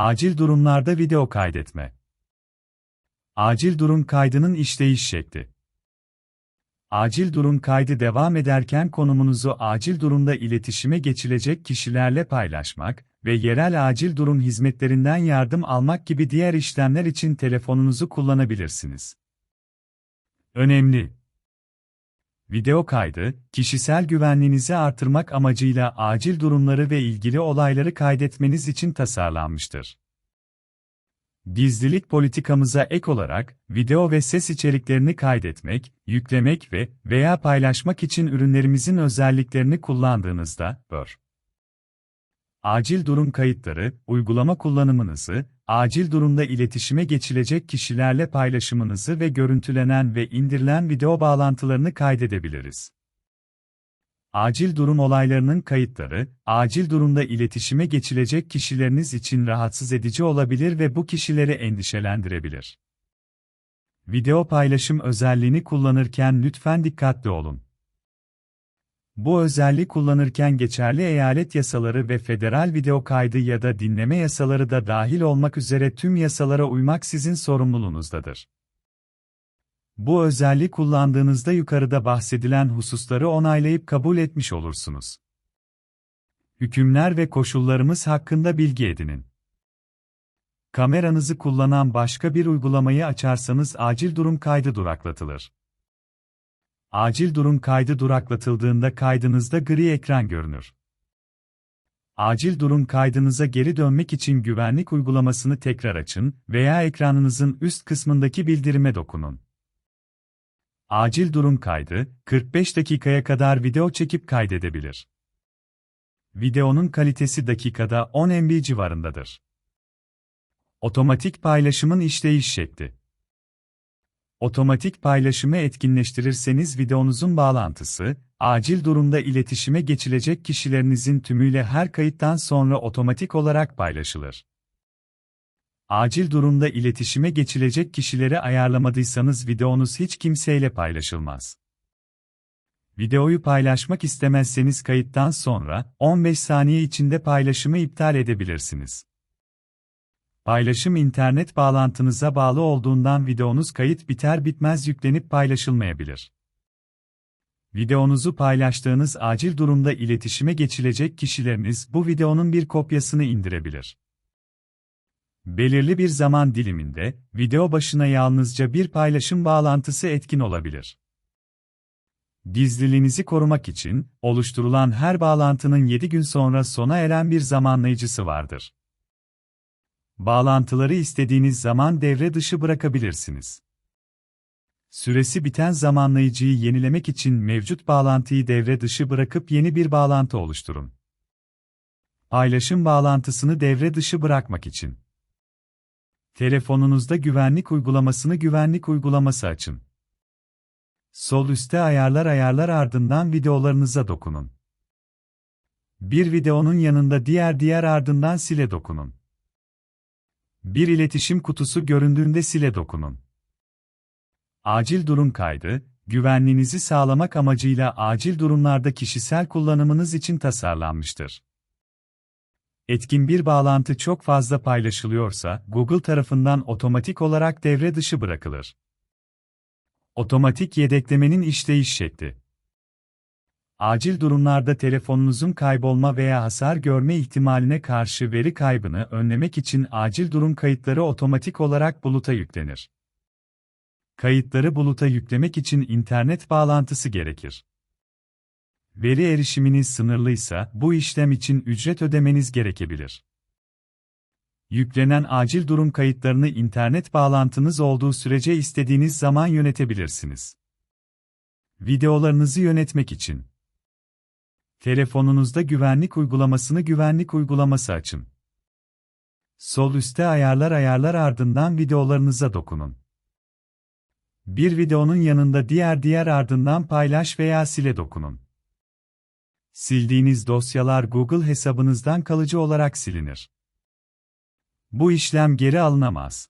Acil durumlarda video kaydetme. Acil durum kaydının işleyiş şekli. Acil durum kaydı devam ederken konumunuzu acil durumda iletişime geçilecek kişilerle paylaşmak ve yerel acil durum hizmetlerinden yardım almak gibi diğer işlemler için telefonunuzu kullanabilirsiniz. Önemli. Video kaydı, kişisel güvenliğinizi artırmak amacıyla acil durumları ve ilgili olayları kaydetmeniz için tasarlanmıştır. Gizlilik politikamıza ek olarak, video ve ses içeriklerini kaydetmek, yüklemek ve veya paylaşmak için ürünlerimizin özelliklerini kullandığınızda, bör. Acil durum kayıtları, uygulama kullanımınızı, acil durumda iletişime geçilecek kişilerle paylaşımınızı ve görüntülenen ve indirilen video bağlantılarını kaydedebiliriz. Acil durum olaylarının kayıtları, acil durumda iletişime geçilecek kişileriniz için rahatsız edici olabilir ve bu kişileri endişelendirebilir. Video paylaşım özelliğini kullanırken lütfen dikkatli olun. Bu özelliği kullanırken geçerli eyalet yasaları ve federal video kaydı ya da dinleme yasaları da dahil olmak üzere tüm yasalara uymak sizin sorumluluğunuzdadır. Bu özelliği kullandığınızda yukarıda bahsedilen hususları onaylayıp kabul etmiş olursunuz. Hükümler ve koşullarımız hakkında bilgi edinin. Kameranızı kullanan başka bir uygulamayı açarsanız acil durum kaydı duraklatılır. Acil durum kaydı duraklatıldığında kaydınızda gri ekran görünür. Acil durum kaydınıza geri dönmek için güvenlik uygulamasını tekrar açın veya ekranınızın üst kısmındaki bildirime dokunun. Acil durum kaydı, 45 dakikaya kadar video çekip kaydedebilir. Videonun kalitesi dakikada 10 MB civarındadır. Otomatik paylaşımın işleyiş şekli. Otomatik paylaşımı etkinleştirirseniz videonuzun bağlantısı, acil durumda iletişime geçilecek kişilerinizin tümüyle her kayıttan sonra otomatik olarak paylaşılır. Acil durumda iletişime geçilecek kişileri ayarlamadıysanız videonuz hiç kimseyle paylaşılmaz. Videoyu paylaşmak istemezseniz kayıttan sonra 15 saniye içinde paylaşımı iptal edebilirsiniz. Paylaşım internet bağlantınıza bağlı olduğundan videonuz kayıt biter bitmez yüklenip paylaşılmayabilir. Videonuzu paylaştığınız acil durumda iletişime geçilecek kişileriniz bu videonun bir kopyasını indirebilir. Belirli bir zaman diliminde, video başına yalnızca bir paylaşım bağlantısı etkin olabilir. Gizliliğinizi korumak için, oluşturulan her bağlantının 7 gün sonra sona eren bir zamanlayıcısı vardır. Bağlantıları istediğiniz zaman devre dışı bırakabilirsiniz. Süresi biten zamanlayıcıyı yenilemek için mevcut bağlantıyı devre dışı bırakıp yeni bir bağlantı oluşturun. Paylaşım bağlantısını devre dışı bırakmak için Telefonunuzda güvenlik uygulamasını güvenlik uygulaması açın. Sol üstte ayarlar ayarlar ardından videolarınıza dokunun. Bir videonun yanında diğer diğer ardından sile dokunun. Bir iletişim kutusu göründüğünde sile dokunun. Acil durum kaydı, güvenliğinizi sağlamak amacıyla acil durumlarda kişisel kullanımınız için tasarlanmıştır. Etkin bir bağlantı çok fazla paylaşılıyorsa, Google tarafından otomatik olarak devre dışı bırakılır. Otomatik yedeklemenin işleyiş şekli. Acil durumlarda telefonunuzun kaybolma veya hasar görme ihtimaline karşı veri kaybını önlemek için acil durum kayıtları otomatik olarak buluta yüklenir. Kayıtları buluta yüklemek için internet bağlantısı gerekir. Veri erişiminiz sınırlıysa bu işlem için ücret ödemeniz gerekebilir. Yüklenen acil durum kayıtlarını internet bağlantınız olduğu sürece istediğiniz zaman yönetebilirsiniz. Videolarınızı yönetmek için Telefonunuzda güvenlik uygulamasını güvenlik uygulaması açın. Sol üstte ayarlar ayarlar ardından videolarınıza dokunun. Bir videonun yanında diğer diğer ardından paylaş veya sile dokunun. Sildiğiniz dosyalar Google hesabınızdan kalıcı olarak silinir. Bu işlem geri alınamaz.